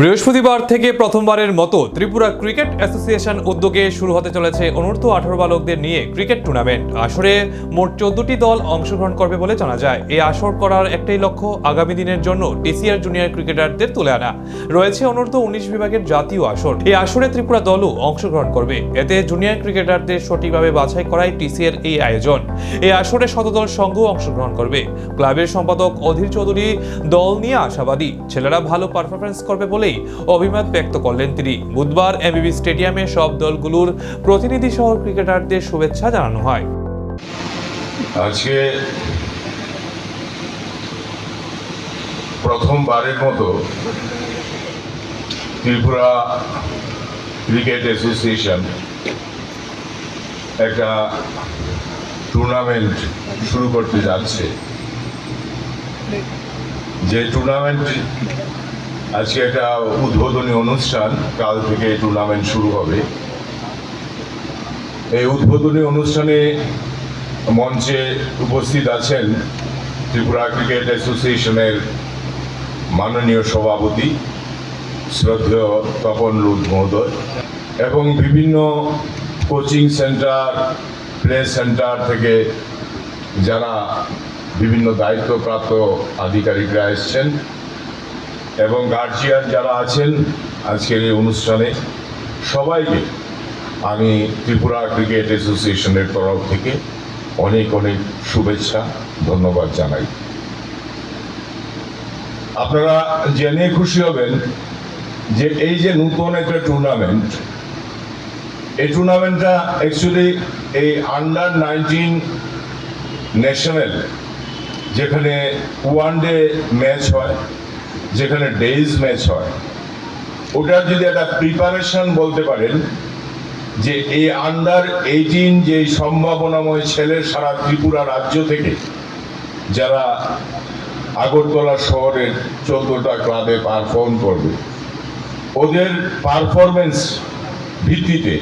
বৃহস্পতিবার থেকে প্রথমবারের মতো ত্রিপুরা ক্রিকেট অ্যাসোসিয়েশন উদ্যোগে শুরু হতে চলেছে অনূর্ধ্ব আঠারো বালকদের নিয়ে ক্রিকেট টুর্নামেন্ট। আসরে মোট চোদ্দটি দল অংশগ্রহণ করবে বলে জানা যায়। এই আসর করার একটাই লক্ষ্য আগামী দিনের জন্য টিসিআর জুনিয়র ক্রিকেটারদের তুলে আনা। রয়েছে অনূর্ধ্ব উনিশ বিভাগের জাতীয় আসর। এই আসরে ত্রিপুরা দলও অংশগ্রহণ করবে। এতে জুনিয়র ক্রিকেটারদের সঠিকভাবে বাছাই করাই টিসিআর এই আয়োজন। এই আসরে শতদল সংঘও অংশগ্রহণ করবে। ক্লাবের সম্পাদক অধীর চৌধুরী দল নিয়ে আশাবাদী। ছেলেরা ভালো পারফরমেন্স করবে বলেই অভিমত ব্যক্ত করলেন তিনি। বুধবার এমবিবি স্টেডিয়ামে সব দলগুলোর প্রতিনিধি সহ ক্রিকেটারদের শুভেচ্ছা জানানো হয়। আজকে প্রথমবারের মতো ত্রিপুরা ক্রিকেট অ্যাসোসিয়েশন একটা টুর্নামেন্ট শুরু করতে যাচ্ছে। যে টুর্নামেন্ট আজকে একটা উদ্বোধনী অনুষ্ঠান, কাল থেকে টুর্নামেন্ট শুরু হবে। এই উদ্বোধনী অনুষ্ঠানে মঞ্চে উপস্থিত আছেন ত্রিপুরা ক্রিকেট অ্যাসোসিয়েশনের মাননীয় সভাপতি শ্রদ্ধেয় তপন রুদ মহোদয় এবং বিভিন্ন কোচিং সেন্টার, প্লে সেন্টার থেকে যারা বিভিন্ন দায়িত্বপ্রাপ্ত আধিকারিকরা এসছেন। এবং গার্জিয়ান যারা আছেন আজকের এই অনুষ্ঠানে সবাইকে আমি ত্রিপুরা ক্রিকেট অ্যাসোসিয়েশনের তরফ থেকে অনেক অনেক শুভেচ্ছা, ধন্যবাদ জানাই। আপনারা জেনে খুশি হবেন যে এই যে নতুন একটা টুর্নামেন্ট এই টুর্নামেন্টটা অ্যাকচুয়ালি এই আন্ডার নাইনটিন ন্যাশনাল যেখানে ওয়ান ডে ম্যাচ হয়। যেখানে ডেইজ ম্যাচ হয় ওটার যদি একটা প্রিপারেশন বলতে পারেন, যে এই আন্ডার এইটিন যে সম্ভাবনাময় ছেলে সারা ত্রিপুরা রাজ্য থেকে, যারা আগরতলা শহরের চোদ্দটা ক্লাবে পারফর্ম করবে, ওদের পারফরমেন্স ভিত্তিতে